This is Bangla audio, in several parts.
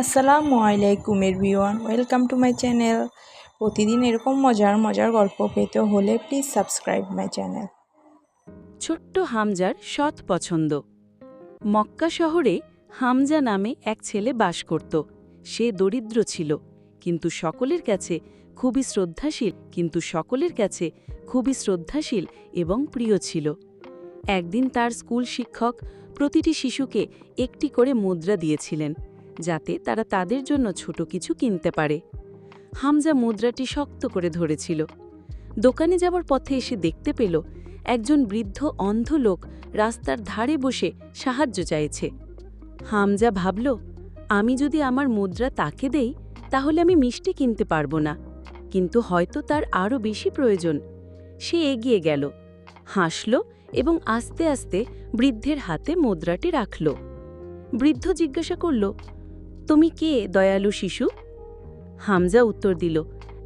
আসসালামু আলাইকুম everyone, welcome to my channel. প্রতিদিন এরকম মজার মজার গল্প পেতে হলে প্লিজ সাবস্ক্রাইব মাই চ্যানেল। ছোট্ট হামজার সৎ পছন্দ। মক্কা শহরে হামজা নামে এক ছেলে বাস করত। সে দরিদ্র ছিল, কিন্তু সকলের কাছে খুবই শ্রদ্ধাশীল, কিন্তু সকলের কাছে খুবই শ্রদ্ধাশীল এবং প্রিয় ছিল। একদিন তার স্কুল শিক্ষক প্রতিটি শিশুকে একটি করে মুদ্রা দিয়েছিলেন। যাতে তারা তাদের জন্য ছোট কিছু কিনতে পারে। হামজা মুদ্রাটি শক্ত করে ধরেছিল। দোকানে যাবার পথে এসে দেখতে পেল, একজন বৃদ্ধ অন্ধ লোক রাস্তার ধারে বসে সাহায্য চাইছে। হামজা ভাবল, আমি যদি আমার মুদ্রা তাকে দেই, তাহলে আমি মিষ্টি কিনতে পারব না। কিন্তু হয়তো তার আরও বেশি প্রয়োজন। সে এগিয়ে গেল, হাসল এবং আস্তে আস্তে বৃদ্ধের হাতে মুদ্রাটি রাখল। বৃদ্ধ জিজ্ঞাসা করল তুমি কে, দয়ালু শিশু? হামজা উত্তর দিল,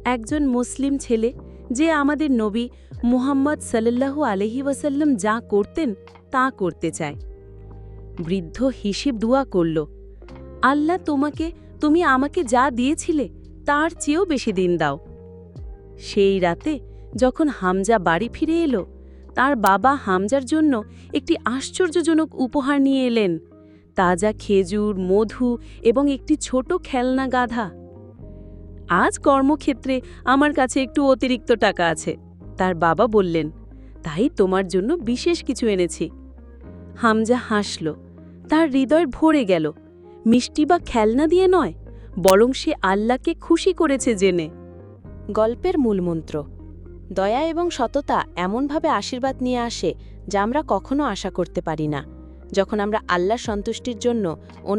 একজন মুসলিম ছেলে যে আমাদের নবী মুহাম্মদ সাল্লাল্লাহু আলহি ওয়াসাল্লাম যা করতেন তা করতে চায়। বৃদ্ধ হিসেব দুয়া করল, আল্লাহ তোমাকে, তুমি আমাকে যা দিয়েছিলে তার চেয়েও বেশি দিন দাও। সেই রাতে যখন হামজা বাড়ি ফিরে এলো, তার বাবা হামজার জন্য একটি আশ্চর্যজনক উপহার নিয়ে এলেন। তাজা খেজুর, মধু এবং একটি ছোট খেলনা গাধা। আজ কর্মক্ষেত্রে আমার কাছে একটু অতিরিক্ত টাকা আছে, তার বাবা বললেন। তাই তোমার জন্য বিশেষ কিছু এনেছি। হামজা হাসল, তার হৃদয় ভরে গেল। মিষ্টি বা খেলনা দিয়ে নয়, বরং সে আল্লাহকে খুশি করেছে জেনে। গল্পের মূলমন্ত্র, দয়া এবং সততা এমনভাবে আশীর্বাদ নিয়ে আসে যা আমরা কখনো আশা করতে পারি না। যখন আমরা আল্লাহ সন্তুষ্টির জন্য অন্য